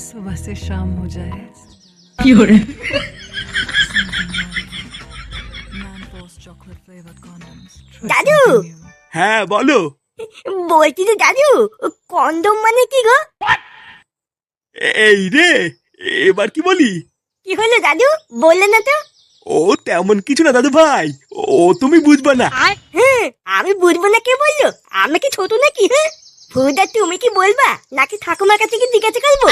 सुबह से शाम हो जाए chocolate flavored condoms. Trust দাদু me, you. হ্যাঁ বলো বলছি যে দাদু কন্ডম মানে কি গো এই রে এবার কি বলি কি হলো দাদু বললে না তো ও তেমন কিছু না দাদু ভাই। ও তুমি বুঝবে না। হ্যাঁ আমি বুঝব না কে বলল? আমি কি ছোট নাকি হ্যাঁ? ফুদা তুমি কি বলবা? নাকি ঠাকুমার কাছে কি জিজ্ঞাসা করব?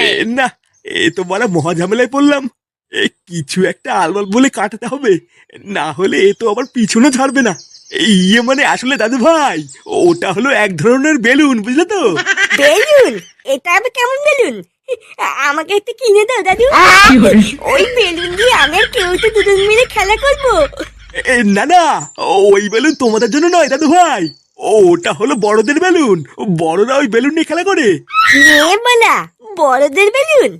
এ, না এ তো বলা মহা ঝামেলায় পড়লাম। এ কিছু একটা আলবাল বলে কাটাতে হবে। না হলে এ তো আবার পিছনে ছাড়বে না। এই ইয়ে মানে আসলে দাদু ভাই ওটা হলো এক ধরনের বেলুন বুঝলে তো? বেলুন? এটা আবার কেমন বেলুন? আমাকে একটু কিনে দাও দাদু। ওই বেলুন দিয়ে আমি আর কেউ তো দুজন মিলে খেলা করব। না না ওই বেলুন তোমাদের জন্য নয় দাদু ভাই। ওটা হলো বড়দের বেলুন। বড়রা ওই বেলুন নিয়ে খেলা করে। বলা বড়দের বেলুন?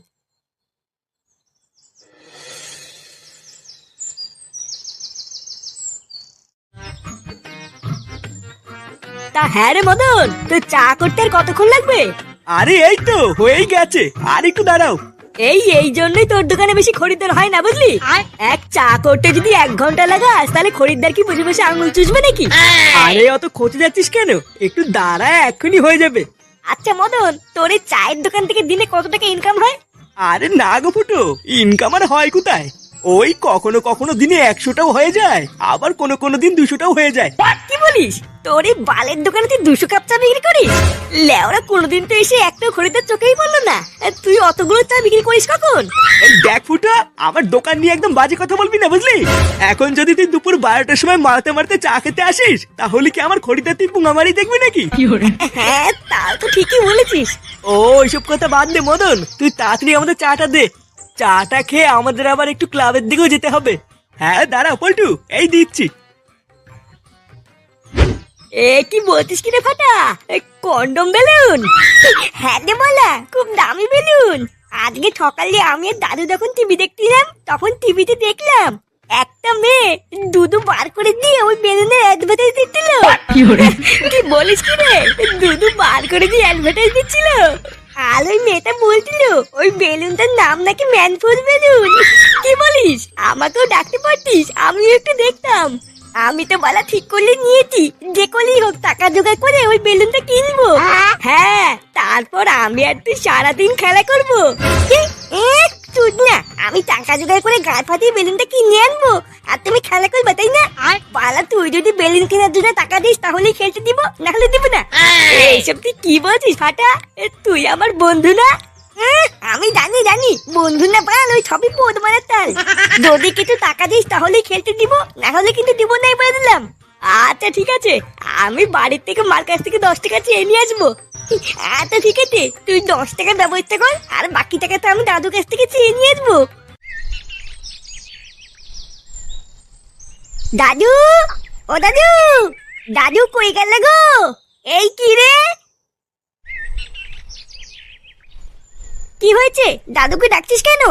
তা হ্যাঁ রে মদন তো চা করতে আর কতক্ষণ লাগবে? আরে এই তো হয়েই গেছে। আর একটু দাঁড়াও। এই এই জন্যই তোর দোকানে বেশি খরিদ্দার হয় না বুঝলি? এক চা করতে যদি এক ঘণ্টা লাগাস তাহলে খরিদ্দার কি বসে বসে আঙুল চুষবে নাকি? আরে অত খোঁজে যাচ্ছিস কেন? একটু দাঁড়া এক্ষুনি হয়ে যাবে। আচ্ছা মদন তোর এই চায়ের দোকান থেকে দিনে কত টাকা ইনকাম হয়? আরে না গো ফুটো ইনকাম আর হয় কোথায়? ওই কখনো কখনো দিনে একশোটাও হয়ে যায় আবার কোনো কোনো দিন দুশোটাও হয়ে যায়। কি বলিস? তোর এই বালের দোকানে তুই দুশো কাপ চা বিক্রি করিস? লেওরা কোনোদিন তো এসে একটা খরিদ্দার চোখেই বলল না। তুই অতগুলো চা বিক্রি করিস কখন? এই দেখ ফুটো আমার দোকান নিয়ে একদম বাজে কথা বলবি না বুঝলি? এখন যদি তুই দুপুর বারোটার সময় মারতে মারতে চা খেতে আসিস তাহলে কি আমার খরিদ্দার তুই পুঙামারি দেখবি নাকি? হ্যাঁ তা তো ঠিকই বলেছিস। ও ওইসব কথা বাদ দে মদন। তুই তাড়াতাড়ি আমাদের চাটা দে। চাটা খেয়ে আমাদের আবার একটু ক্লাবের দিকেও যেতে হবে। হ্যাঁ দাঁড়া পল্টু এই দিচ্ছি। এ কি বলছিস কি রে ফাটা? Condom balloon? হ্যাঁ রে বলা খুব দামি বেলুন। আজকে সকালে আমি আর দাদু যখন টিভি দেখছিলাম তখন টিভিতে দেখলাম একটা মেয়ে দুধু বার করে দিয়ে ওই বেলুনের অ্যাডভার্টাইজ দিচ্ছিল। কি বলিস? কি রে? দুধু বার করে দিয়ে অ্যাডভার্টাইজ দিচ্ছিল। আর ওই মেয়েটা বলছিল ওই বেলুনটার নাম নাকি ম্যানফুল বেলুন। কি বলিস? আমাকেও ডাকতে পারতিস আমিও একটু দেখতাম। আমি তো বলা ঠিক করলে নিয়েছি যে করলেই হোক টাকা জোগাড় করে ওই বেলুনটা কিনবো। হ্যাঁ তারপর আমি আর তুই সারাদিন খেলা করব। না। আমি টাকা জোগাড় করে গায়ে ফাটিয়ে বেলুনটা কিনে আনব। আর তুমি খেলা করবে তাই না? আর? পালা তুই যদি বেলুন কেনার জন্য টাকা দিস তাহলেই খেলতে দিব না হলে দিব না। এইসব তুই কি বলছিস ফাটা? তুই আমার বন্ধু না? আমি জানি জানি। বন্ধু না পাল ওই সবই বোধ মানে তাল। যদি কিছু টাকা দিস তাহলেই খেলতে দিব না হলে কিন্তু দিব না বলে দিলাম। আচ্ছা ঠিক আছে। আমি বাড়ির থেকে মার কাছ থেকে দশ টাকা চেয়ে নিয়ে আসব। আচ্ছা ঠিক আছে। তুই দশ টাকার ব্যবস্থা কর, আর বাকি টাকা তো আমি দাদুর কাছ থেকে চেয়ে নিয়ে আসব। দাদু, ও দাদু দাদু কই গেল গো? এই কি রে? কি হয়েছে? দাদুকে ডাকছিস কেন?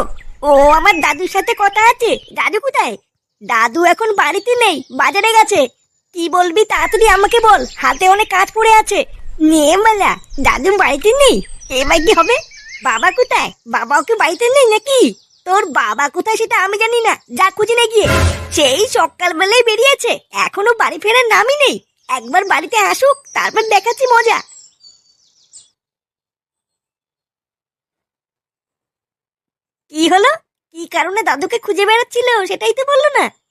ও আমার দাদুর সাথে কথা আছে। দাদু কোথায়? দাদু এখন বাড়িতে নেই, বাজারে গেছে। কি বলবি তাড়াতাড়ি আমাকে বল, হাতে অনেক কাজ পড়ে আছে। নিয়ে মালা দাদু বাড়িতে নেই। এবার কি হবে? বাবা কোথায়? বাবাও কি বাড়িতে নেই নাকি? তোর বাবা কোথায় সেটা আমি জানি না। যা খুঁজে না গিয়ে। সেই সকালবেলায় বেরিয়েছে। এখনও বাড়ি ফেরার নামই নেই। একবার বাড়িতে আসুক, তারপর দেখাচ্ছি মজা। কি হলো? কি কারণে দাদুকে খুঁজে বেড়াচ্ছিল? সেটাই তো বলল না।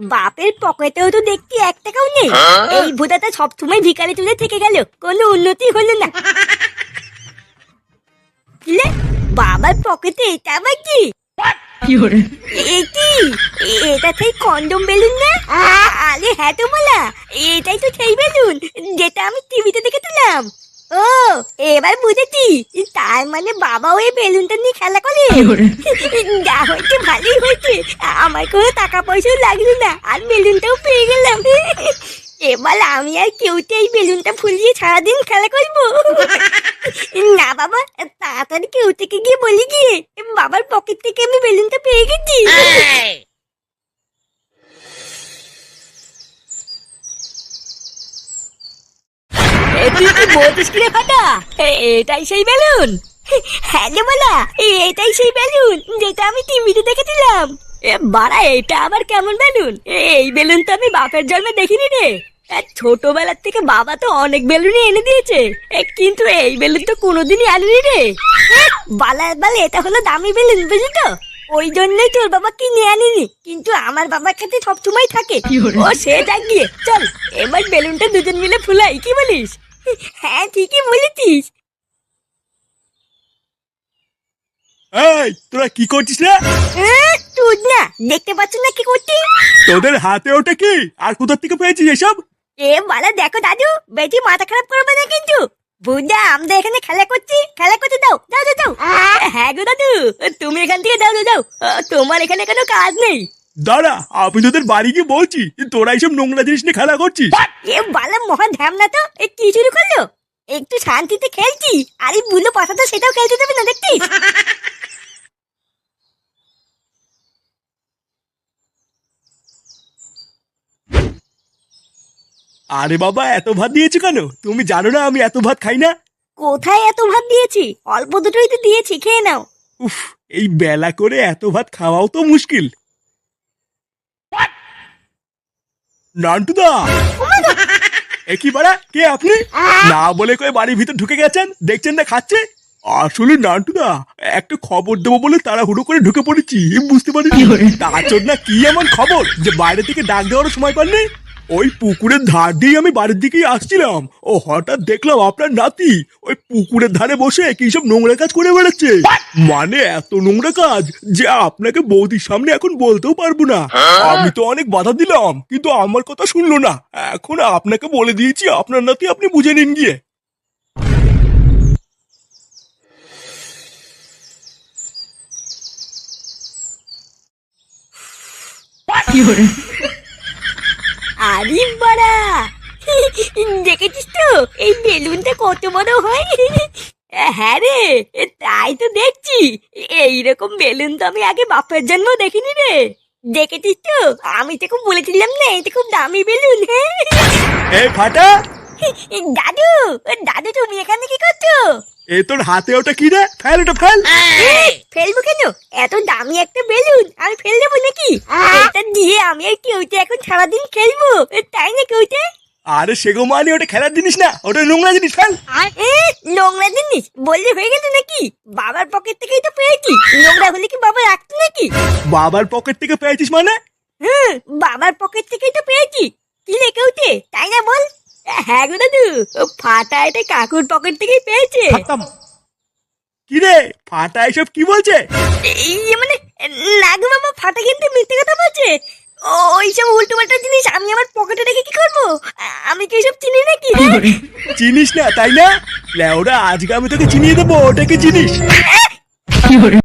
বাপের পকেটেও তো দেখছি এক টাকাও নেই। এই ভূতাটা সবসময় ভিকারি তুলে থেকে গেল। কোনো উন্নতি হলো না। বাবার পকেটে এটা আবার কি? এটা সেই কন্ডম বেলুন না? আরে হ্যাঁ তো বলা এটাই তো সেই বেলুন যেটা আমি টিভিতে দেখেছিলাম ও, এবার বুঝেছি। তার মানে বাবা ওই বেলুনটা নিয়ে খেলা করে। যা হয়েছে ভালোই হয়েছে। আমার কোনো টাকা পয়সাও লাগল না, আর বেলুনটাও পেয়ে গেলাম। এবার আমি আর কেউতে এই বেলুনটা ফুলিয়ে সারাদিন খেলা করব। না বাবা, তাড়াতাড়ি কেউ থেকে গিয়ে বলি গিয়ে, বাবার পকেট থেকে আমি বেলুনটা পেয়ে গেছি। বলছিস কি রে ফাটা? এটাই সেই বেলুন। হ্যাঁ রে বলা এটাই সেই বেলুন যেটা আমি টিভিতে দেখেছিলাম এ বাড়া এটা আবার কেমন বেলুন? এই বেলুন তো আমি বাপের জন্মে দেখিনি রে। ছোটবেলার থেকে বাবা তো অনেক বেলুনই এনে দিয়েছে। এ, কিন্তু এই বেলুন তো কোনোদিনই আনেনি রে। এ, বালার বাল এটা হলো দামি বেলুন বুঝলি তো? ওই জন্যই তোর বাবা কিনে আনিনি। কিন্তু আমার বাবার কাছে সবসময় থাকে। ও সেটা গিয়ে চল এবার বেলুনটা দুজন মিলে ফুলাই কি বলিস? হ্যাঁ ঠিকই বলেছিস। এই তোরা কি করছিস রে? তুই না দেখতে পাচ্ছ না কি করছি? তোদের হাতে ওটা কি? আর কোথার থেকে পেয়েছিস এসব? এ বালা দেখো দাদু বেশি মাথা খারাপ করবে না কিন্তু। বুঝা আমরা এখানে খেলা করছি খেলা করতে দাও দাও দাও। হ্যাঁ গো দাদু তুমি এখান থেকে দাও দাও দাও। তোমার এখানে কোনো কাজ নেই। দাঁড়া আমি তোদের বাড়ি গিয়ে বলছি তোরা এইসব নোংরা জিনিস নিয়ে খেলা করছিস। এ বালা মহা ধ্যাম না তো এ কি শুরু করল? একটু শান্তিতে খেলছি আর বুলো পাঠাতো সেটাও খেলতে দেবে না দেখছিস? আরে বাবা এত ভাত দিয়েছ কেন? তুমি জানো না আমি এত ভাত খাই না? কোথায় এত ভাত দিয়েছি? অল্প দুটোই তো দিয়েছি খেয়ে নাও। উফ এই বেলা করে এত ভাত খাওয়াও তো মুশকিল। নান্টুদা! একই কি বাড়া কে আপনি? না বলে কয়ে বাড়ির ভিতর ঢুকে গেছেন? দেখছেন না খাচ্ছে? আসলে নান্টুদা একটা খবর দেবো বলে তারা হুড়ো করে ঢুকে পড়েছি বুঝতে পারিনি? তার জন্য কি এমন খবর যে বাইরে থেকে ডাক দেওয়ার সময় পাননি? ওই পুকুরের ধার দিয়ে আমি বাড়ির দিকেই আসছিলাম। ও হঠাৎ দেখলাম আপনার নাতি। ওই পুকুরের ধারে বসে কি সব নোংরা কাজ করে বেড়াচ্ছে। মানে এত নোংরা কাজ যে আপনাকে বৌদির সামনে এখন বলতেও পারব না। আমি তো অনেক বাধা দিলাম কিন্তু আমার কথা শুনলো না। এখন আপনাকে বলে দিয়েছি আপনার নাতি আপনি বুঝে নিন গিয়ে। আরে বাড়া। দেখেছিস তো? এই বেলুনটা কত বড় হয়। হ্যাঁ রে তাই তো দেখছি। এইরকম বেলুন তো আমি আগে বাপের জন্ম দেখিনি রে। দেখেছিস তো? আমি তো খুব বলেছিলাম না, এটা খুব দামি বেলুন। হ্যাঁ। ফাটা দাদু দাদু তুমি এখানে কি করছ? এ তোর হাতে ওটা কি রে? ফেল ওটা ফেল। ফেলব কেন? এত দামি একটা বেলুন আমি ফেল দেবো নাকি? এটা দিয়ে আমি আর কেউতে এখন সারাদিন খেলব তাই না কেউতে আরে সেগো মানে ওটা খেলার জিনিস না ওটা নোংরা জিনিস ফেল। নোংরা জিনিস? বললে হয়ে গেল নাকি? বাবার পকেট থেকেই তো পেয়েছি নোংরা হলে কি বাবা রাখতো নাকি? বাবার পকেট থেকে পেয়েছিস মানে? হুম বাবার পকেট থেকেই তো পেয়েছি। কি রে কেউতে তাই না বল? হ্যাঁ গো দাদু ও ফাটা এটা কাকুর পকেট থেকেই পেয়েছে। কি রে ফাটা এসব কি বলছে? এই মানে না গো বাবা ফাটা কিন্তু মিথ্যে কথা বলছে। ওইসব উল্টো পাল্টা জিনিস আমি আমার পকেটে রেখে কি করব? আমি কি সব চিনি নাকি? হ্যাঁ? চিনিস না তাই না? লেওরা আজকে আমি তোকে চিনিয়ে দেবো ওটা কি জিনিস?